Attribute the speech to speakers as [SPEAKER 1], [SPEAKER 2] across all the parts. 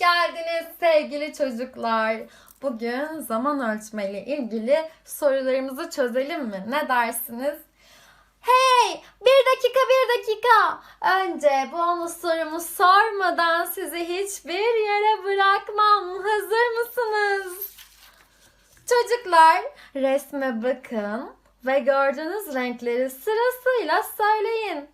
[SPEAKER 1] geldiniz sevgili çocuklar. Bugün zaman ölçme ile ilgili sorularımızı çözelim mi? Ne dersiniz? Hey! Bir dakika, bir dakika. Önce bonus sorumu sormadan sizi hiçbir yere bırakmam. Hazır mısınız? Çocuklar resme bakın ve gördüğünüz renkleri sırasıyla söyleyin.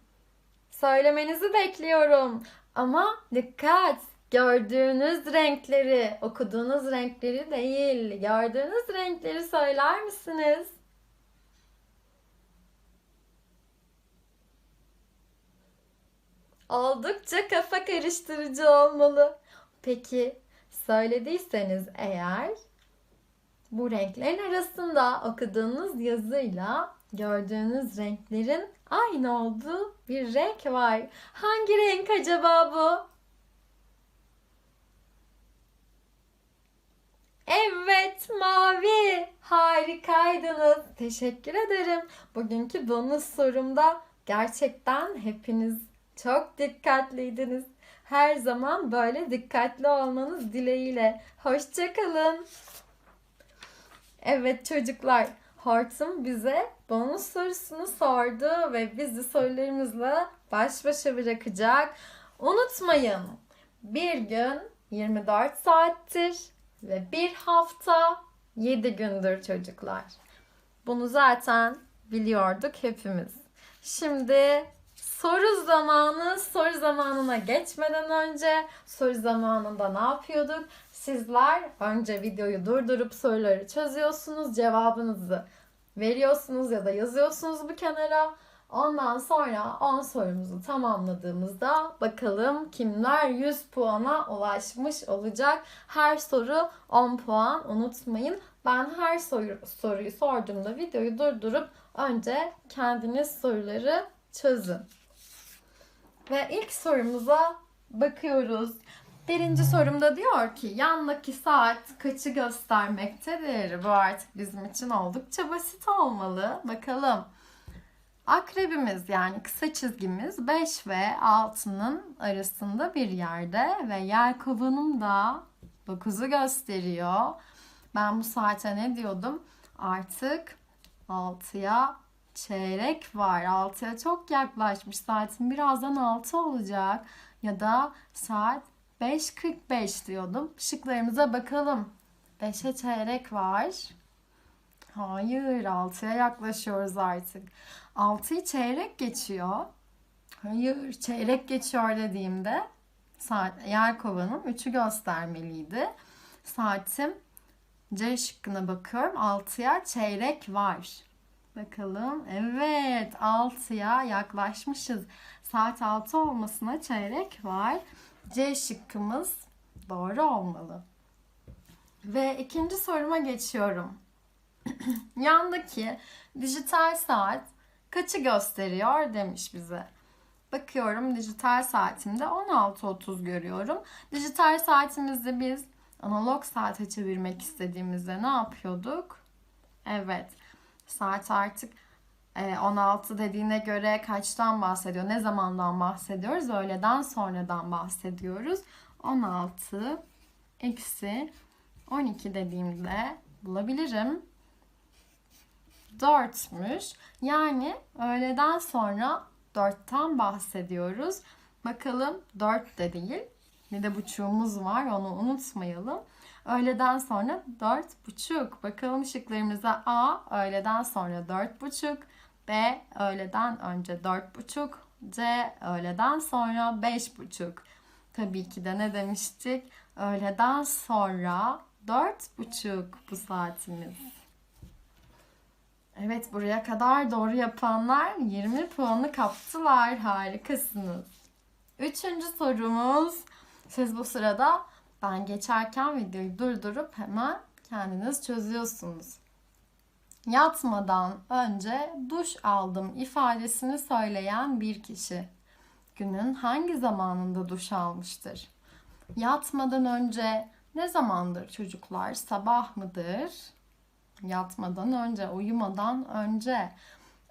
[SPEAKER 1] Söylemenizi bekliyorum. Ama dikkat! Gördüğünüz renkleri, okuduğunuz renkleri değil, gördüğünüz renkleri söyler misiniz? Oldukça kafa karıştırıcı olmalı. Peki söylediyseniz eğer bu renklerin arasında okuduğunuz yazıyla gördüğünüz renklerin aynı olduğu bir renk var. Hangi renk acaba bu? Evet, mavi. Harikaydınız. Teşekkür ederim. Bugünkü bonus sorumda gerçekten hepiniz çok dikkatliydiniz. Her zaman böyle dikkatli olmanız dileğiyle. Hoşçakalın. Evet çocuklar, Hortum bize bonus sorusunu sordu ve bizi sorularımızla baş başa bırakacak. Unutmayın, bir gün 24 saattir ve bir hafta 7 gündür çocuklar. Bunu zaten biliyorduk hepimiz. Şimdi soru zamanı, soru zamanına geçmeden önce soru zamanında ne yapıyorduk? Sizler önce videoyu durdurup soruları çözüyorsunuz, cevabınızı veriyorsunuz ya da yazıyorsunuz bu kenara. Ondan sonra 10 sorumuzu tamamladığımızda bakalım kimler 100 puana ulaşmış olacak. Her soru 10 puan unutmayın. Ben her soru, soruyu sorduğumda videoyu durdurup önce kendiniz soruları çözün. Ve ilk sorumuza bakıyoruz. Birinci sorumda diyor ki yandaki saat kaçı göstermektedir? Bu artık bizim için oldukça basit olmalı. Bakalım. Akrebimiz yani kısa çizgimiz 5 ve 6'nın arasında bir yerde ve yer kovanım da 9'u gösteriyor. Ben bu saate ne diyordum? Artık 6'ya çeyrek var. 6'ya çok yaklaşmış. Saatin birazdan 6 olacak. Ya da saat 5.45 diyordum. Şıklarımıza bakalım. 5'e çeyrek var. Hayır, 6'ya yaklaşıyoruz artık. 6'yı çeyrek geçiyor. Hayır, çeyrek geçiyor dediğimde saat yer kovanım 3'ü göstermeliydi. Saatim C şıkkına bakıyorum. 6'ya çeyrek var. Bakalım. Evet, 6'ya yaklaşmışız. Saat 6 olmasına çeyrek var. C şıkkımız doğru olmalı. Ve ikinci soruma geçiyorum. Yandaki dijital saat kaçı gösteriyor demiş bize. Bakıyorum dijital saatimde 16.30 görüyorum. Dijital saatimizde biz analog saate çevirmek istediğimizde ne yapıyorduk? Evet. Saat artık 16 dediğine göre kaçtan bahsediyor? Ne zamandan bahsediyoruz? Öğleden sonradan bahsediyoruz. 16 eksi 12 dediğimde bulabilirim. 4'müş. Yani öğleden sonra 4'ten bahsediyoruz. Bakalım 4 de değil. Bir de buçuğumuz var onu unutmayalım. Öğleden sonra 4.30. Bakalım şıklarımıza A öğleden sonra 4.30. B öğleden önce 4.30. C öğleden sonra 5.30. Tabii ki de ne demiştik? Öğleden sonra 4.30 bu saatimiz. Evet buraya kadar doğru yapanlar 20 puanı kaptılar. Harikasınız. Üçüncü sorumuz. Siz bu sırada ben geçerken videoyu durdurup hemen kendiniz çözüyorsunuz. Yatmadan önce duş aldım ifadesini söyleyen bir kişi günün hangi zamanında duş almıştır? Yatmadan önce ne zamandır çocuklar? Sabah mıdır? Yatmadan önce, uyumadan önce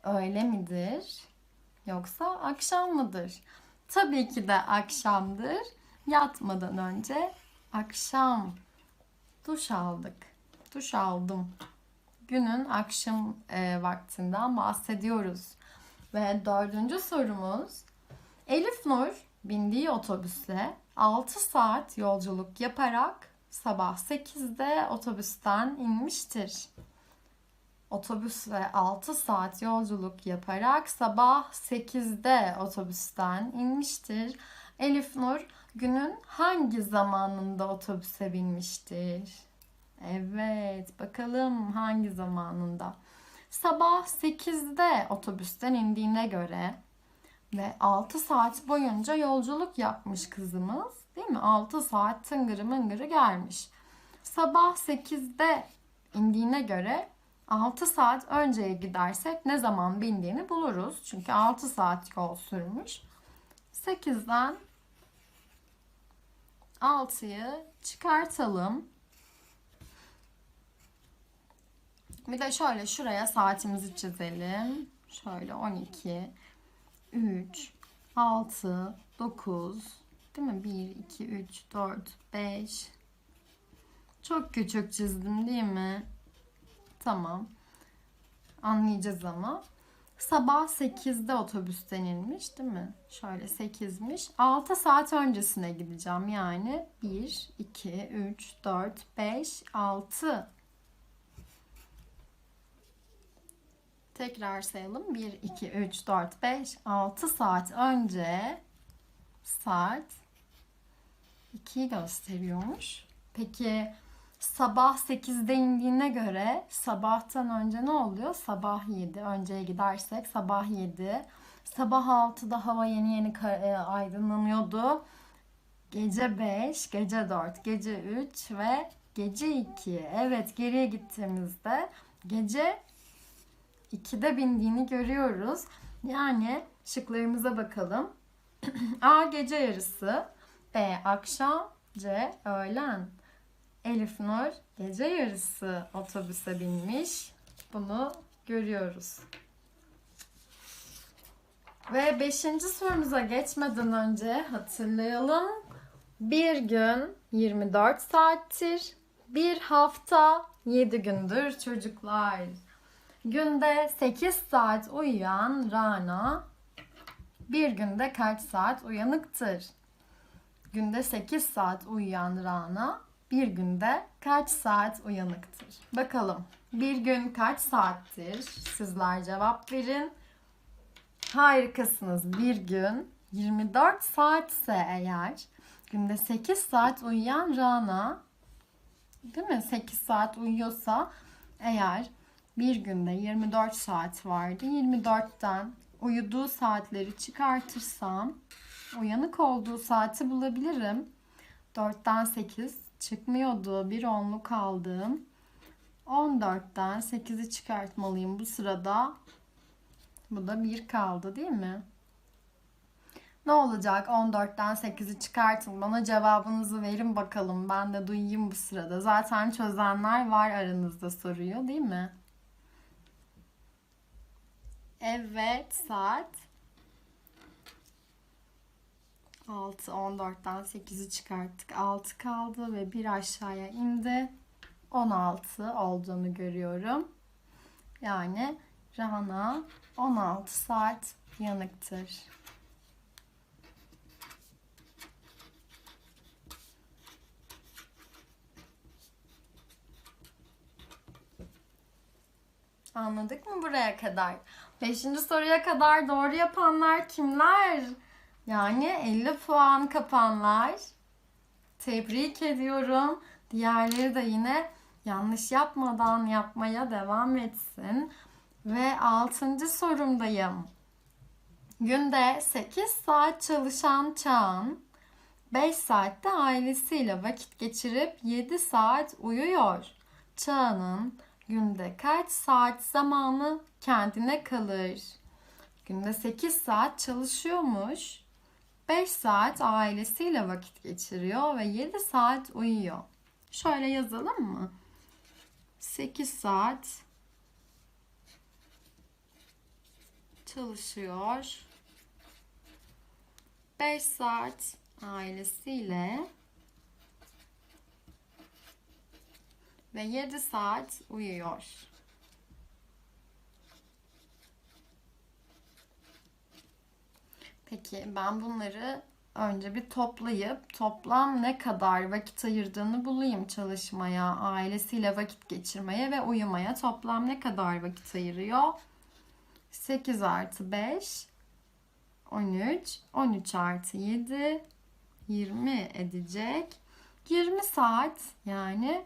[SPEAKER 1] öğle midir? Yoksa akşam mıdır? Tabii ki de akşamdır. Yatmadan önce akşam duş aldık. Duş aldım. Günün akşam e, vaktinden bahsediyoruz. Ve dördüncü sorumuz Elif Nur bindiği otobüsle 6 saat yolculuk yaparak sabah 8'de otobüsten inmiştir. Otobüsle 6 saat yolculuk yaparak sabah 8'de otobüsten inmiştir. Elif Nur günün hangi zamanında otobüse binmiştir? Evet, bakalım hangi zamanında? Sabah 8'de otobüsten indiğine göre ve 6 saat boyunca yolculuk yapmış kızımız. Değil mi? 6 saat tıngırı mıngırı gelmiş. Sabah 8'de indiğine göre 6 saat önceye gidersek ne zaman bindiğini buluruz. Çünkü 6 saat yol sürmüş. 8'den 6'yı çıkartalım. Bir de şöyle şuraya saatimizi çizelim. Şöyle 12, 3, 6, 9, değil mi? 1, 2, 3, 4, 5. Çok küçük çizdim değil mi? Tamam. Anlayacağız ama. Sabah 8'de otobüsten inmiş değil mi? Şöyle 8'miş. 6 saat öncesine gideceğim yani. 1, 2, 3, 4, 5, 6. Tekrar sayalım. 1, 2, 3, 4, 5, 6 saat önce saat 2'yi gösteriyormuş. Peki sabah 8'de indiğine göre sabahtan önce ne oluyor? Sabah 7. Önceye gidersek sabah 7. Sabah 6'da hava yeni yeni e, aydınlanıyordu. Gece 5, gece 4, gece 3 ve gece 2. Evet geriye gittiğimizde gece 2'de bindiğini görüyoruz. Yani şıklarımıza bakalım. A gece yarısı, B akşam, C öğlen. Elif Nur gece yarısı otobüse binmiş. Bunu görüyoruz. Ve beşinci sorumuza geçmeden önce hatırlayalım. Bir gün 24 saattir, bir hafta 7 gündür çocuklar. Günde 8 saat uyuyan Rana bir günde kaç saat uyanıktır? Günde 8 saat uyuyan Rana bir günde kaç saat uyanıktır? Bakalım bir gün kaç saattir? Sizler cevap verin. Harikasınız. Bir gün 24 saatse eğer günde 8 saat uyuyan Rana değil mi? 8 saat uyuyorsa eğer bir günde 24 saat vardı. 24'ten uyuduğu saatleri çıkartırsam uyanık olduğu saati bulabilirim. 4'ten 8 çıkmıyordu. Bir onluk aldım. 14'ten 8'i çıkartmalıyım bu sırada. Bu da 1 kaldı değil mi? Ne olacak 14'ten 8'i çıkartın. Bana cevabınızı verin bakalım. Ben de duyayım bu sırada. Zaten çözenler var aranızda soruyor değil mi? Evet saat 6 14'ten 8'i çıkarttık. 6 kaldı ve bir aşağıya indi. 16 olduğunu görüyorum. Yani Rana 16 saat yanıktır. Anladık mı buraya kadar? Beşinci soruya kadar doğru yapanlar kimler? Yani 50 puan kapanlar. Tebrik ediyorum. Diğerleri de yine yanlış yapmadan yapmaya devam etsin. Ve altıncı sorumdayım. Günde 8 saat çalışan Çağan 5 saatte ailesiyle vakit geçirip 7 saat uyuyor. Çağan'ın günde kaç saat zamanı kendine kalır? Günde 8 saat çalışıyormuş. 5 saat ailesiyle vakit geçiriyor ve 7 saat uyuyor. Şöyle yazalım mı? 8 saat çalışıyor. 5 saat ailesiyle ve 7 saat uyuyor. Peki ben bunları önce bir toplayıp toplam ne kadar vakit ayırdığını bulayım çalışmaya, ailesiyle vakit geçirmeye ve uyumaya. Toplam ne kadar vakit ayırıyor? 8 artı 5 13 13 artı 7 20 edecek. 20 saat yani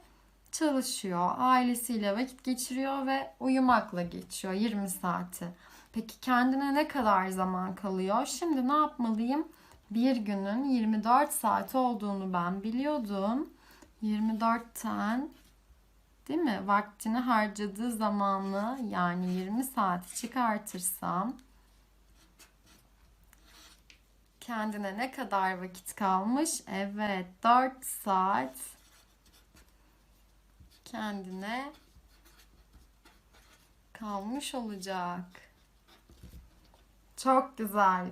[SPEAKER 1] çalışıyor. Ailesiyle vakit geçiriyor ve uyumakla geçiyor 20 saati. Peki kendine ne kadar zaman kalıyor? Şimdi ne yapmalıyım? Bir günün 24 saat olduğunu ben biliyordum. 24'ten değil mi? Vaktini harcadığı zamanı yani 20 saati çıkartırsam kendine ne kadar vakit kalmış? Evet 4 saat kendine kalmış olacak. Çok güzel.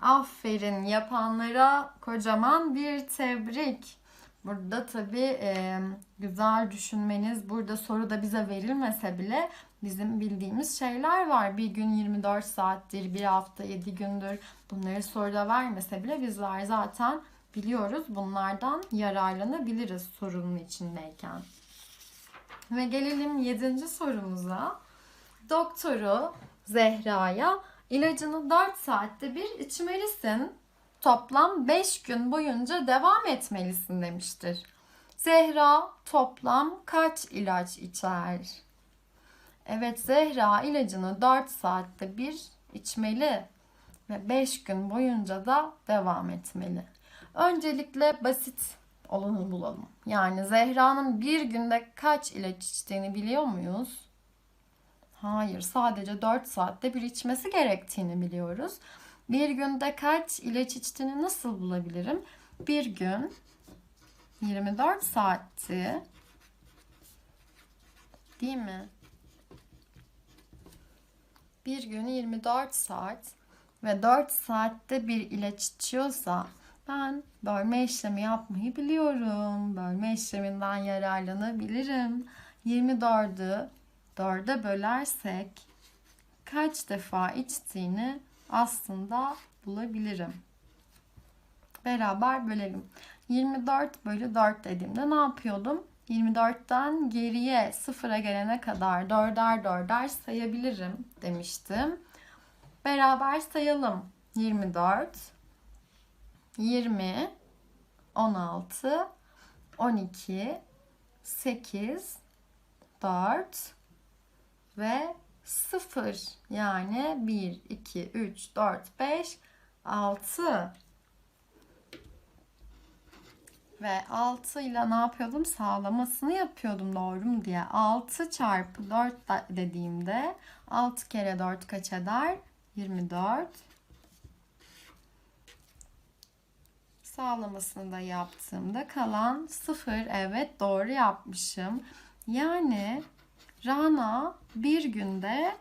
[SPEAKER 1] Aferin yapanlara kocaman bir tebrik. Burada tabii e, güzel düşünmeniz, burada soru da bize verilmese bile bizim bildiğimiz şeyler var. Bir gün 24 saattir, bir hafta 7 gündür. Bunları soruda vermese bile bizler zaten biliyoruz. Bunlardan yararlanabiliriz sorunun içindeyken. Ve gelelim 7. sorumuza. Doktoru Zehra'ya ilacını 4 saatte bir içmelisin. Toplam 5 gün boyunca devam etmelisin demiştir. Zehra toplam kaç ilaç içer? Evet Zehra ilacını 4 saatte bir içmeli ve 5 gün boyunca da devam etmeli. Öncelikle basit olanı bulalım. Yani Zehra'nın bir günde kaç ilaç içtiğini biliyor muyuz? Hayır, sadece 4 saatte bir içmesi gerektiğini biliyoruz. Bir günde kaç ilaç içtiğini nasıl bulabilirim? Bir gün 24 saatti. Değil mi? Bir gün 24 saat ve 4 saatte bir ilaç içiyorsa ben bölme işlemi yapmayı biliyorum. Bölme işleminden yararlanabilirim. 24'ü 4'e bölersek kaç defa içtiğini aslında bulabilirim. Beraber bölelim. 24 bölü 4 dediğimde ne yapıyordum? 24'ten geriye sıfıra gelene kadar dörder dörder sayabilirim demiştim. Beraber sayalım. 24, 20, 16, 12, 8, 4 ve 0 yani 1, 2, 3, 4, 5, 6 ve 6 ile ne yapıyordum? Sağlamasını yapıyordum doğru mu diye. 6 çarpı 4 dediğimde 6 kere 4 kaç eder? 24. Sağlamasını da yaptığımda kalan 0. Evet doğru yapmışım. Yani Rana bir günde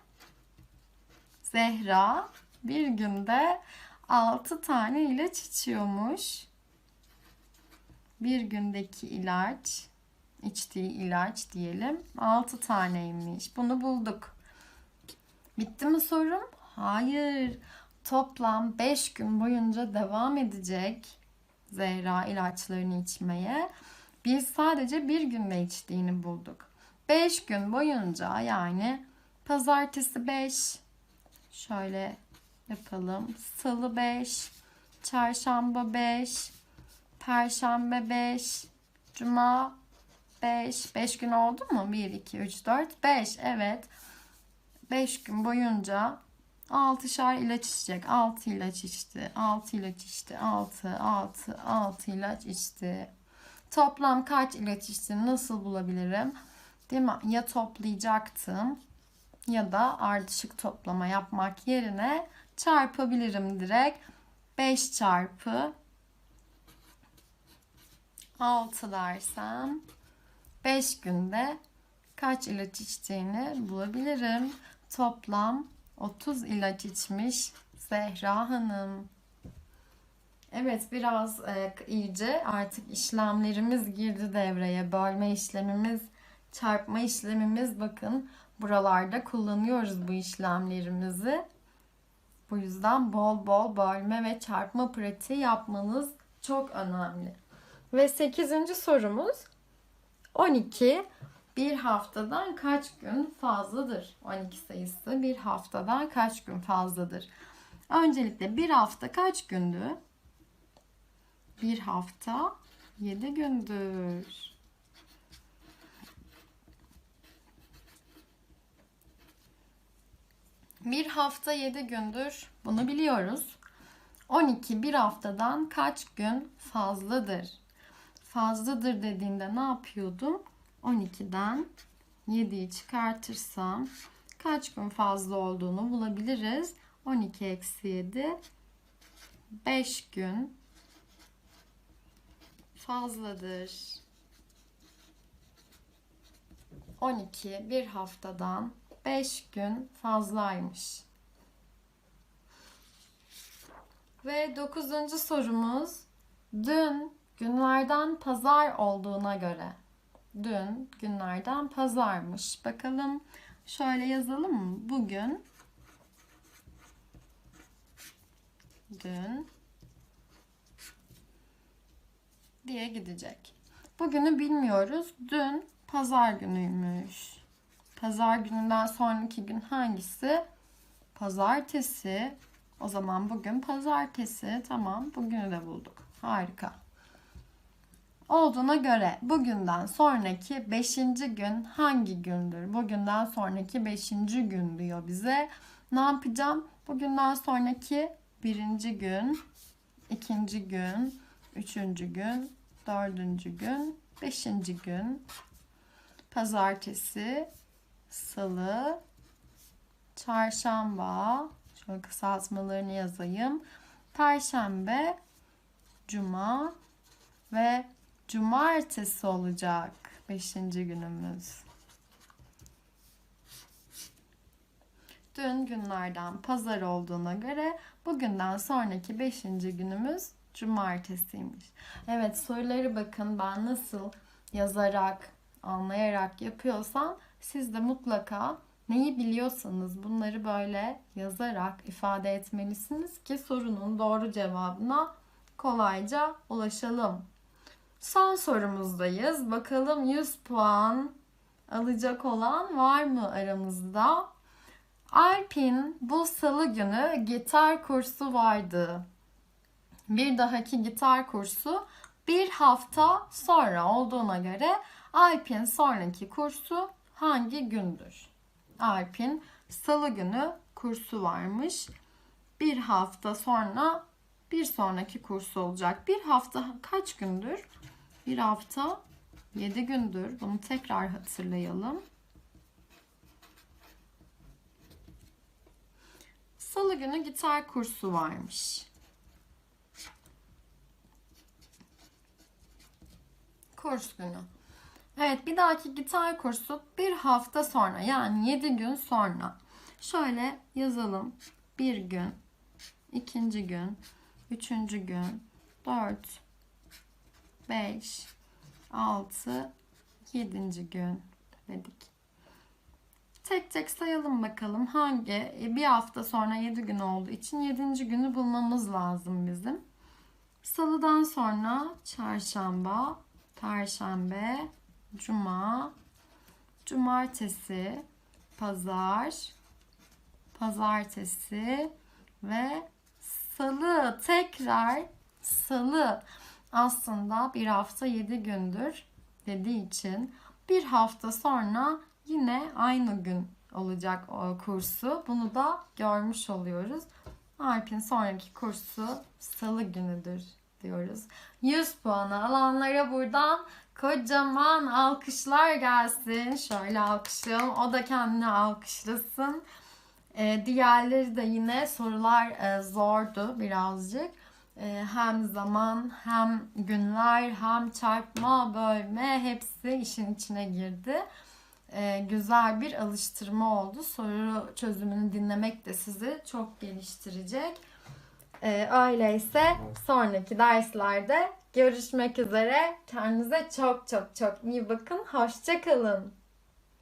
[SPEAKER 1] Zehra bir günde 6 tane ilaç içiyormuş. Bir gündeki ilaç, içtiği ilaç diyelim 6 taneymiş. Bunu bulduk. Bitti mi sorum? Hayır. Toplam 5 gün boyunca devam edecek Zehra ilaçlarını içmeye. Biz sadece bir günde içtiğini bulduk. 5 gün boyunca yani pazartesi 5 şöyle yapalım. Salı 5, çarşamba 5, perşembe 5, cuma 5. 5 gün oldu mu? 1 2 3 4 5. Evet. 5 gün boyunca 6'şar ilaç içecek. 6 ilaç içti. 6 ilaç içti. 6 6 6 ilaç içti. Toplam kaç ilaç içtiğini nasıl bulabilirim? Değil mi? Ya toplayacaktım ya da ardışık toplama yapmak yerine çarpabilirim direkt. 5 çarpı 6 dersem 5 günde kaç ilaç içtiğini bulabilirim. Toplam 30 ilaç içmiş Zehra Hanım. Evet biraz e, iyice artık işlemlerimiz girdi devreye. Bölme işlemimiz çarpma işlemimiz bakın buralarda kullanıyoruz bu işlemlerimizi. Bu yüzden bol bol bölme ve çarpma pratiği yapmanız çok önemli. Ve 8. sorumuz 12 bir haftadan kaç gün fazladır? 12 sayısı bir haftadan kaç gün fazladır? Öncelikle bir hafta kaç gündü? Bir hafta 7 gündür. Bir hafta 7 gündür. Bunu biliyoruz. 12 bir haftadan kaç gün fazladır? Fazladır dediğinde ne yapıyordum? 12'den 7'yi çıkartırsam kaç gün fazla olduğunu bulabiliriz. 12 eksi 7 5 gün fazladır. 12 bir haftadan 5 gün fazlaymış. Ve dokuzuncu sorumuz dün günlerden pazar olduğuna göre. Dün günlerden pazarmış. Bakalım şöyle yazalım mı? Bugün dün diye gidecek. Bugünü bilmiyoruz. Dün pazar günüymüş. Pazar gününden sonraki gün hangisi? Pazartesi. O zaman bugün pazartesi. Tamam bugünü de bulduk. Harika. Olduğuna göre bugünden sonraki 5. gün hangi gündür? Bugünden sonraki 5. gün diyor bize. Ne yapacağım? Bugünden sonraki birinci gün, ikinci gün, üçüncü gün, dördüncü gün, beşinci gün, pazartesi, salı, çarşamba, şöyle kısaltmalarını yazayım. Perşembe, cuma ve cumartesi olacak beşinci günümüz. Dün günlerden pazar olduğuna göre bugünden sonraki beşinci günümüz cumartesiymiş. Evet soruları bakın ben nasıl yazarak, anlayarak yapıyorsam siz de mutlaka neyi biliyorsanız bunları böyle yazarak ifade etmelisiniz ki sorunun doğru cevabına kolayca ulaşalım. Son sorumuzdayız. Bakalım 100 puan alacak olan var mı aramızda? Alp'in bu salı günü gitar kursu vardı. Bir dahaki gitar kursu bir hafta sonra olduğuna göre Alp'in sonraki kursu hangi gündür? Alp'in salı günü kursu varmış. Bir hafta sonra bir sonraki kursu olacak. Bir hafta kaç gündür? Bir hafta 7 gündür. Bunu tekrar hatırlayalım. Salı günü gitar kursu varmış. Kurs günü. Evet bir dahaki gitar kursu bir hafta sonra yani 7 gün sonra. Şöyle yazalım. Bir gün, ikinci gün, üçüncü gün, dört, beş, altı, yedinci gün dedik. Tek tek sayalım bakalım hangi bir hafta sonra 7 gün olduğu için 7. günü bulmamız lazım bizim. Salıdan sonra çarşamba, perşembe, cuma, cumartesi, pazar, pazartesi ve salı tekrar salı aslında bir hafta 7 gündür dediği için bir hafta sonra yine aynı gün olacak o kursu. Bunu da görmüş oluyoruz. Alp'in sonraki kursu salı günüdür diyoruz. 100 puanı alanlara buradan kocaman alkışlar gelsin. Şöyle alkışlayalım. O da kendini alkışlasın. Ee, diğerleri de yine sorular e, zordu birazcık. E, hem zaman hem günler hem çarpma bölme hepsi işin içine girdi e, güzel bir alıştırma oldu. Soru çözümünü dinlemek de sizi çok geliştirecek. E, öyleyse sonraki derslerde görüşmek üzere. Kendinize çok çok çok iyi bakın. Hoşçakalın.